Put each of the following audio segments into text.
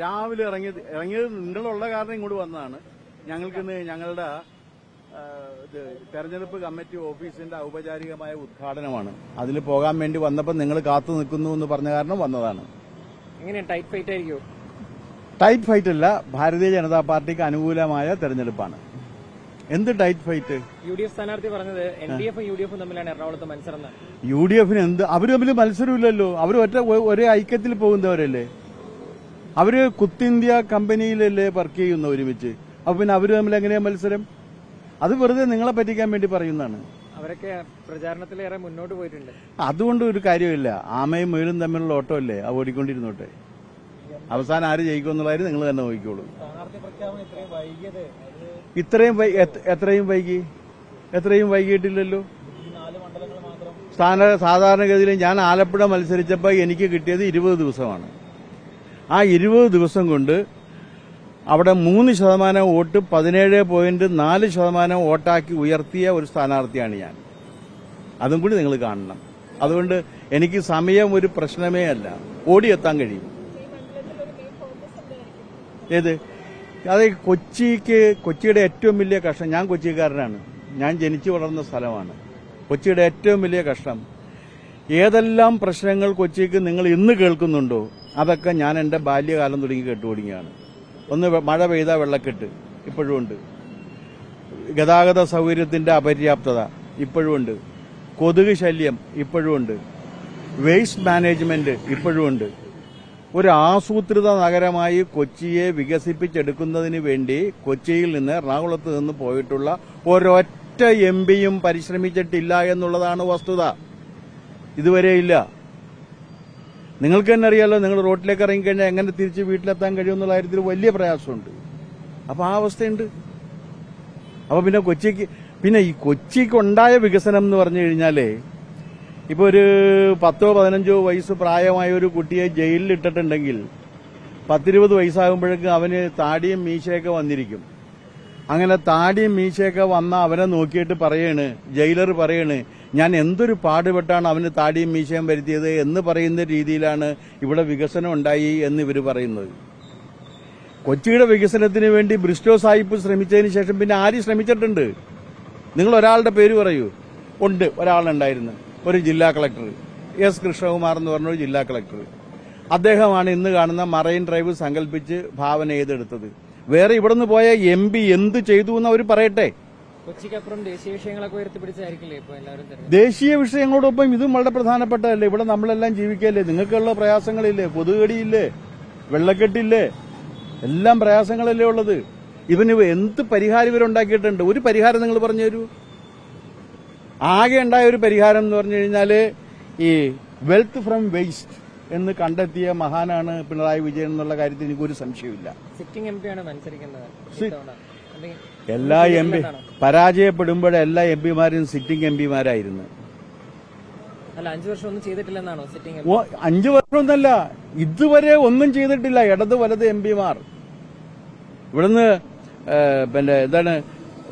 രാവിലെ ഇറങ്ങിയത് ഇറങ്ങിയത് നിങ്ങളുള്ള കാരണം ഇങ്ങോട്ട് വന്നതാണ്. ഞങ്ങൾക്ക് ഇന്ന് ഞങ്ങളുടെ ഇത് തെരഞ്ഞെടുപ്പ് കമ്മിറ്റി ഓഫീസിന്റെ ഔപചാരികമായ ഉദ്ഘാടനമാണ്. അതിൽ പോകാൻ വേണ്ടി വന്നപ്പോൾ നിങ്ങൾ കാത്തു നിൽക്കുന്നു എന്ന് പറഞ്ഞ കാരണം വന്നതാണ്. എങ്ങനെ ടൈറ്റ് ഫൈറ്റ് ആയിരിക്കും ടൈറ്റ് ഫൈറ്റ് അല്ല ഭാരതീയ ജനതാ പാർട്ടിക്ക് അനുകൂലമായ തെരഞ്ഞെടുപ്പാണ്. എന്ത് tight fight? U D F സ്ഥാനാർത്ഥി പറഞ്ഞത് എൻ ഡി എഫും യു ഡി എഫും തമ്മിലാണ് എറണാകുളത്ത് മത്സരം. യു ഡി എഫിന് എന്ത്? അവർ തമ്മിൽ മത്സരമില്ലല്ലോ. അവർ ഒറ്റ ഒരേ ഐക്യത്തിൽ പോകുന്നവരല്ലേ? അവർ കുത്തിന്ത്യ കമ്പനിയിലല്ലേ വർക്ക് ചെയ്യുന്ന ഒരുമിച്ച്? അപ്പൊ പിന്നെ അവർ തമ്മിൽ എങ്ങനെയാ മത്സരം? അത് വെറുതെ നിങ്ങളെ പറ്റിക്കാൻ വേണ്ടി പറയുന്നതാണ്. അവരൊക്കെ പ്രചാരണത്തിലേറെ മുന്നോട്ട് പോയിട്ടുണ്ട്. അതുകൊണ്ട് ഒരു കാര്യമില്ല. ആമയും മേലും തമ്മിലുള്ള ഓട്ടോ അല്ലേ അത് ഓടിക്കൊണ്ടിരുന്നോട്ടെ. അവസാനം ആര് ജയിക്കുമെന്നുള്ളതായിരുന്നു നിങ്ങൾ തന്നെ നോക്കിക്കോളൂ. ഇത്രയും എത്രയും വൈകി? എത്രയും വൈകിട്ടില്ലല്ലോ സാധാരണഗതിയിൽ ഞാൻ ആലപ്പുഴ മത്സരിച്ചപ്പോൾ എനിക്ക് കിട്ടിയത് ഇരുപത് ദിവസമാണ്. ആ ഇരുപത് ദിവസം കൊണ്ട് അവിടെ മൂന്ന് ശതമാനം വോട്ട് പതിനേഴ് പോയിന്റ് നാല് ശതമാനം വോട്ടാക്കി ഉയർത്തിയ ഒരു സ്ഥാനാർത്ഥിയാണ് ഞാൻ. അതും കൂടി നിങ്ങൾ കാണണം. അതുകൊണ്ട് എനിക്ക് സമയം ഒരു പ്രശ്നമേ അല്ല. ഓടിയെത്താൻ കഴിയും. ഏത്? അത് കൊച്ചിക്ക് കൊച്ചിയുടെ ഏറ്റവും വലിയ കഷ്ടം. ഞാൻ കൊച്ചിക്കാരനാണ്. ഞാൻ ജനിച്ചു വളർന്ന സ്ഥലമാണ്. കൊച്ചിയുടെ ഏറ്റവും വലിയ കഷ്ടം. ഏതെല്ലാം പ്രശ്നങ്ങൾ കൊച്ചിക്ക് നിങ്ങൾ ഇന്ന് കേൾക്കുന്നുണ്ടോ? അതൊക്കെ ഞാൻ എന്റെ ബാല്യകാലം തുടങ്ങി കേട്ടുപിടിക്കുകയാണ് ഒന്ന് മഴ പെയ്താൽ വെള്ളക്കെട്ട് ഇപ്പോഴും ഉണ്ട്. ഗതാഗത സൗകര്യത്തിന്റെ അപര്യാപ്തത ഇപ്പോഴും ഉണ്ട്. കൊതുക് ശല്യം ഇപ്പോഴും ഉണ്ട്. വേസ്റ്റ് മാനേജ്മെന്റ് ഇപ്പോഴും ഉണ്ട്. ഒരു ആസൂത്രിത നഗരമായി കൊച്ചിയെ വികസിപ്പിച്ചെടുക്കുന്നതിന് വേണ്ടി കൊച്ചിയിൽ നിന്ന് എറണാകുളത്ത് നിന്ന് പോയിട്ടുള്ള ഒരൊറ്റ എം പിയും പരിശ്രമിച്ചിട്ടില്ല എന്നുള്ളതാണ് വസ്തുത. ഇതുവരെ ഇല്ല. നിങ്ങൾക്ക് തന്നെ അറിയാലോ നിങ്ങൾ റോട്ടിലേക്ക് ഇറങ്ങിക്കഴിഞ്ഞാൽ എങ്ങനെ തിരിച്ച് വീട്ടിലെത്താൻ കഴിയുമെന്നുള്ള കാര്യത്തിൽ വലിയ പ്രയാസമുണ്ട്. അപ്പൊ ആ അവസ്ഥയുണ്ട്. അപ്പൊ പിന്നെ കൊച്ചിക്ക് പിന്നെ ഈ കൊച്ചിക്ക് ഉണ്ടായ വികസനം എന്ന് പറഞ്ഞു കഴിഞ്ഞാലേ ഇപ്പൊ ഒരു പത്തോ പതിനഞ്ചോ വയസ്സ് പ്രായമായ ഒരു കുട്ടിയെ ജയിലിൽ ഇട്ടിട്ടുണ്ടെങ്കിൽ പത്തിരുപത് വയസ്സാകുമ്പോഴേക്കും അവന് താടിയും മീശയൊക്കെ വന്നിരിക്കും. അങ്ങനെ താടിയും മീശയൊക്കെ വന്ന അവനെ നോക്കിയിട്ട് പറയാണ് ജയിലർ പറയാണ് ഞാൻ എന്തൊരു പാടുപെട്ടാണ് അവന് താടിയും മീശയും വരുത്തിയത് എന്ന് പറയുന്ന രീതിയിലാണ് ഇവിടെ വികസനം ഉണ്ടായി എന്ന് ഇവർ പറയുന്നത്. കൊച്ചിയുടെ വികസനത്തിന് വേണ്ടി ബ്രിസ്റ്റോ സാഹിബ് ശ്രമിച്ചതിന് ശേഷം പിന്നെ ആര് ശ്രമിച്ചിട്ടുണ്ട്. നിങ്ങൾ ഒരാളുടെ പേര് പറയൂ. ഉണ്ട് ഒരാളുണ്ടായിരുന്നു. ഒരു ജില്ലാ കളക്ടർ. എസ് കൃഷ്ണകുമാർ എന്ന് പറഞ്ഞ ഒരു ജില്ലാ കളക്ടർ. അദ്ദേഹമാണ് ഇന്ന് കാണുന്ന മറൈൻ ഡ്രൈവ് സങ്കല്പിച്ച് ഭാവന ചെയ്തെടുത്തത്. വേറെ ഇവിടുന്ന് പോയ എം പി എന്ത് ചെയ്തു എന്ന് അവർ പറയട്ടെ? കൊച്ചിക്കപ്പുറം ദേശീയ വിഷയങ്ങളൊക്കെ ഉയർത്തിപ്പിടിച്ചായിരിക്കില്ലേ ഇപ്പൊ എല്ലാവരും ദേശീയ വിഷയങ്ങളോടൊപ്പം ഇതും വളരെ പ്രധാനപ്പെട്ടതല്ലേ? ഇവിടെ നമ്മളെല്ലാം ജീവിക്കല്ലേ നിങ്ങൾക്കുള്ള പ്രയാസങ്ങളില്ലേ? കൊതുകടിയില്ലേ? വെള്ളക്കെട്ടില്ലേ? എല്ലാം പ്രയാസങ്ങളല്ലേ ഉള്ളത്? ഇവന് എന്ത് പരിഹാരം ഇവരുണ്ടാക്കിയിട്ടുണ്ട് ഒരു പരിഹാരം നിങ്ങൾ പറഞ്ഞു തരൂ. ആകെ ഉണ്ടായ ഒരു പരിഹാരം എന്ന് പറഞ്ഞു കഴിഞ്ഞാൽ ഈ വെൽത്ത് ഫ്രം വേസ്റ്റ് എന്ന് കണ്ടെത്തിയ മഹാനാണ് പിണറായി വിജയൻ എന്നുള്ള കാര്യത്തിൽ എനിക്കൊരു സംശയമില്ല സിറ്റിംഗ് എം പി ആണ് മത്സരിക്കുന്നത് എല്ലാ എം പി പരാജയപ്പെടുമ്പോഴേ എല്ലാ എം പിമാരും സിറ്റിംഗ് എം പിമാരായിരുന്നു. അഞ്ചു വർഷമൊന്നല്ല ഇതുവരെ ഒന്നും ചെയ്തിട്ടില്ല. ഇടത് വലത് എം പിമാർ. ഇവിടുന്ന് പിന്നെ എന്താണ്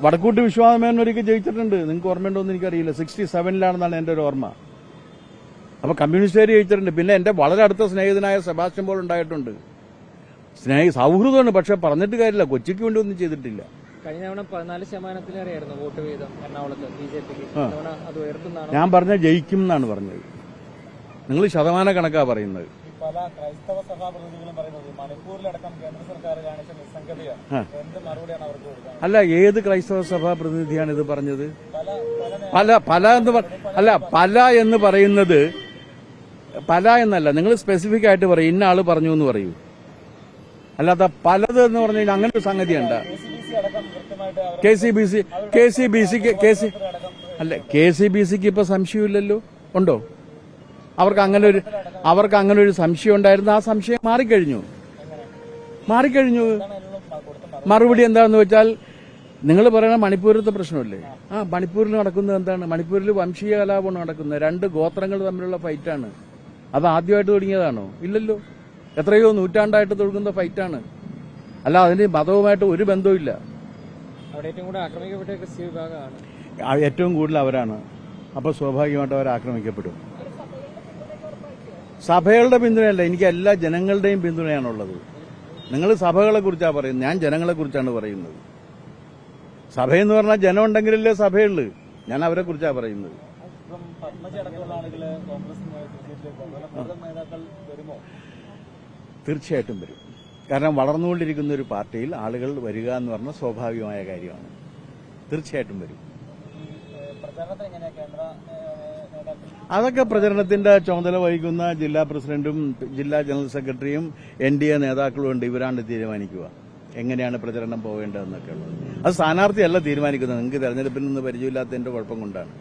വടക്കൂട്ട് വിശ്വാസമേനൻ ഒരിക്കൽ ജയിച്ചിട്ടുണ്ട്. നിങ്ങൾക്ക് ഓർമ്മയുണ്ടോ എന്ന് എനിക്കറിയില്ല. സിക്സ്റ്റി സെവനിലാണെന്നാണ് എന്റെ ഒരു ഓർമ്മ. അപ്പൊ കമ്മ്യൂണിസ്റ്റുകാർ ജയിച്ചിട്ടുണ്ട്. പിന്നെ എന്റെ വളരെ അടുത്ത സ്നേഹിതനായ സെബാസ്റ്റ്യൻ പോൾ ഉണ്ടായിട്ടുണ്ട്. സ്നേഹി സൗഹൃദമാണ് പക്ഷെ പറഞ്ഞിട്ട് കാര്യമില്ല. കൊച്ചിക്ക് വേണ്ടി ഒന്നും ചെയ്തിട്ടില്ല. കഴിഞ്ഞ തവണ പതിനാല് ശതമാനത്തിലേറെയായിരുന്നു വോട്ട് വീതം എറണാകുളത്ത് ബി ജെ പിക്ക്. ഇത്തവണ അത് ഉയർത്തുന്നതാണോ? ഞാൻ പറഞ്ഞ ജയിക്കും എന്നാണ് പറഞ്ഞത്. നിങ്ങൾ ശതമാന കണക്കാ പറയുന്നത്. പല ക്രൈസ്തവ സഭാപ്രതിനിധികളും പറയുന്നത് മണിപ്പൂരിലടക്കം കേന്ദ്ര സർക്കാർ കാണിച്ച എന്ത് മറുപടിയാണ് അവർക്ക് കൊടുക്കുന്നത് അല്ല ഏത് ക്രൈസ്തവ സഭാ പ്രതിനിധിയാണ് ഇത് പറഞ്ഞത്? പല പല പല പല എന്ന് അല്ല പല എന്ന് പറയുന്നത് പല എന്നല്ല. നിങ്ങൾ സ്പെസിഫിക് ആയിട്ട് പറയും ഇന്ന ആൾ പറഞ്ഞു എന്ന് പറയൂ. അല്ലാത്ത പലത് എന്ന് പറഞ്ഞു കഴിഞ്ഞാൽ അങ്ങനെ ഒരു സംഗതിയുണ്ട്. K C B C K C B സിക്ക് കെ സി അല്ല കെ സി ബി സിക്ക് ഇപ്പൊ സംശയമില്ലല്ലോ. ഉണ്ടോ? അവർക്ക് അങ്ങനെ ഒരു അവർക്ക് അങ്ങനെ ഒരു സംശയം ഉണ്ടായിരുന്നു. ആ സംശയം മാറിക്കഴിഞ്ഞു. മാറിക്കഴിഞ്ഞു. മറുപടി എന്താണെന്ന് വെച്ചാൽ നിങ്ങൾ പറയുന്ന മണിപ്പൂരിലത്തെ പ്രശ്നമല്ലേ? ആ മണിപ്പൂരിൽ നടക്കുന്നത് എന്താണ്? മണിപ്പൂരിൽ വംശീയ കലാപമാണ് നടക്കുന്നത്. രണ്ട് ഗോത്രങ്ങൾ തമ്മിലുള്ള ഫൈറ്റാണ് അത് ആദ്യമായിട്ട് തുടങ്ങിയതാണോ? ഇല്ലല്ലോ. എത്രയോ നൂറ്റാണ്ടായിട്ട് തുടങ്ങുന്ന ഫൈറ്റാണ്. അല്ല അതിന് മതവുമായിട്ട് ഒരു ബന്ധവുമില്ല. ഏറ്റവും കൂടുതൽ അവരാണ്. അപ്പോൾ സ്വാഭാവികമായിട്ട് അവർ ആക്രമിക്കപ്പെടും. സഭകളുടെ പിന്തുണയല്ല എനിക്ക് എല്ലാ ജനങ്ങളുടെയും പിന്തുണയാണുള്ളത്. നിങ്ങൾ സഭകളെ കുറിച്ചാണ് പറയുന്നത്. ഞാൻ ജനങ്ങളെ കുറിച്ചാണ് പറയുന്നത്. സഭയെന്ന് പറഞ്ഞാൽ ജനം ഉണ്ടെങ്കിലല്ലേ സഭയുള്ളൂ. ഞാൻ അവരെ കുറിച്ചാണ് പറയുന്നത്. തീർച്ചയായിട്ടും വരും. കാരണം വളർന്നുകൊണ്ടിരിക്കുന്ന ഒരു പാർട്ടിയിൽ ആളുകൾ വരിക എന്ന് പറഞ്ഞാൽ സ്വാഭാവികമായ കാര്യമാണ്. തീർച്ചയായിട്ടും വരും. അതൊക്കെ പ്രചരണത്തിന്റെ ചുമതല വഹിക്കുന്ന ജില്ലാ പ്രസിഡന്റും ജില്ലാ ജനറൽ സെക്രട്ടറിയും എൻ ഡി എ നേതാക്കളും ഉണ്ട്. ഇവരാണ് തീരുമാനിക്കുക. എങ്ങനെയാണ് പ്രചരണം പോവേണ്ടതെന്നൊക്കെ ഉള്ളത് അത് സ്ഥാനാർത്ഥിയല്ല തീരുമാനിക്കുന്നത്. നിങ്ങൾക്ക് തെരഞ്ഞെടുപ്പിൽ നിന്ന് പരിചയമില്ലാത്തതിന്റെ കുഴപ്പം കൊണ്ടാണ്.